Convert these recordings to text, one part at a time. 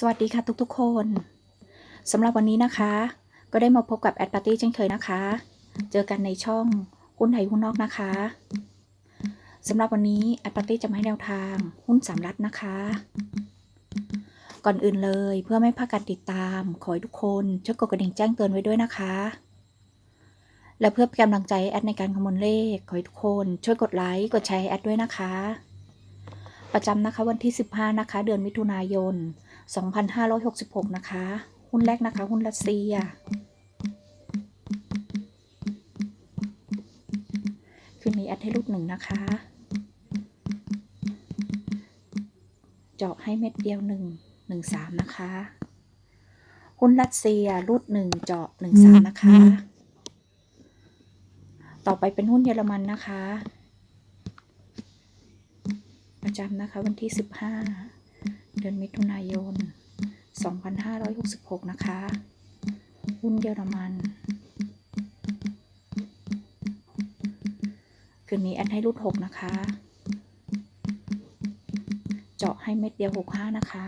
สวัสดีค่ะทุกๆคนสำหรับวันนี้นะคะ ก็ได้มาพบกับแอดปาร์ตี้เช่นเคยนะคะ เจอกันในช่องหุ้นไทยหุ้นนอกนะคะสำหรับวันนี้แอดปาร์ตี้จะมาให้แนวทางหุ้นสามรัฐนะคะ ก่อนอื่นเลยเพื่อไม่พลาดการติดตาม ขอให้ทุกคนช่วยกดกระดิ่งแจ้งเตือนไว้ด้วยนะคะ และเพื่อเป็นกำลังใจแอดในการคำนวณเลข ขอให้ทุกคนช่วยกดไลค์กดแชร์แอดด้วยนะคะ ประจำนะคะวันที่ 15 นะคะ เดือนมิถุนายน 2566 นะคะ หุ้นแรกนะคะ หุ้นรัสเซีย คืนนี้แอดให้รูดหนึ่งนะคะ เจาะให้เม็ดเดียวหนึ่งหนึ่งสามนะคะ หุ้นรัสเซียรูดหนึ่งเจาะหนึ่งสามนะคะ ต่อไปเป็นหุ้นเยอรมันนะคะ ประจำนะคะวันที่15 เดือนมิถุนายน 2566 นะคะ หุ้นเยอรมัน คืนนี้แอดให้รูด6นะคะ เจาะให้เม็ดเดียว 65 นะคะ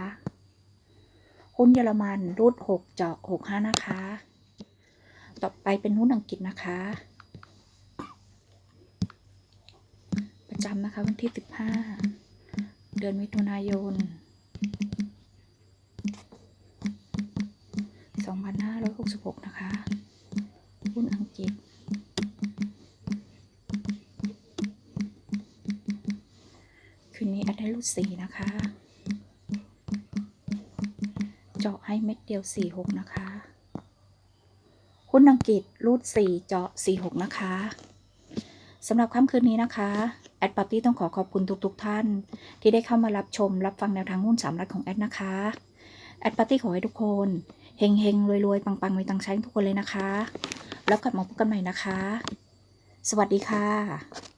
หุ้นเยอรมันรูด6เจาะ 65 นะคะ ต่อไปเป็นหุ้นอังกฤษนะคะ ประจำนะคะวันที่ 15 เดือนมิถุนายน 2566 นะคะหุ้นอังกฤษ คืนนี้แอดให้รูดสี่นะคะ เจาะให้เม็ดเดียว 46 นะคะ หุ้นอังกฤษรูด4เจาะ 46 นะคะสำหรับค่ำคืนนี้นะคะแอดปาร์ตี้ต้องขอขอบคุณทุกๆทท่าน ที่ได้เข้ามารับชมรับฟังแนวทางหุ้นสามรัฐของแอดนะคะ แอดปาร์ตี้ขอให้ทุกคน เฮงเฮงรวยรวยปังปังมีตังใช้ทุกคนเลยนะคะ แล้วกลับมาพบกันใหม่นะคะ สวัสดีค่ะ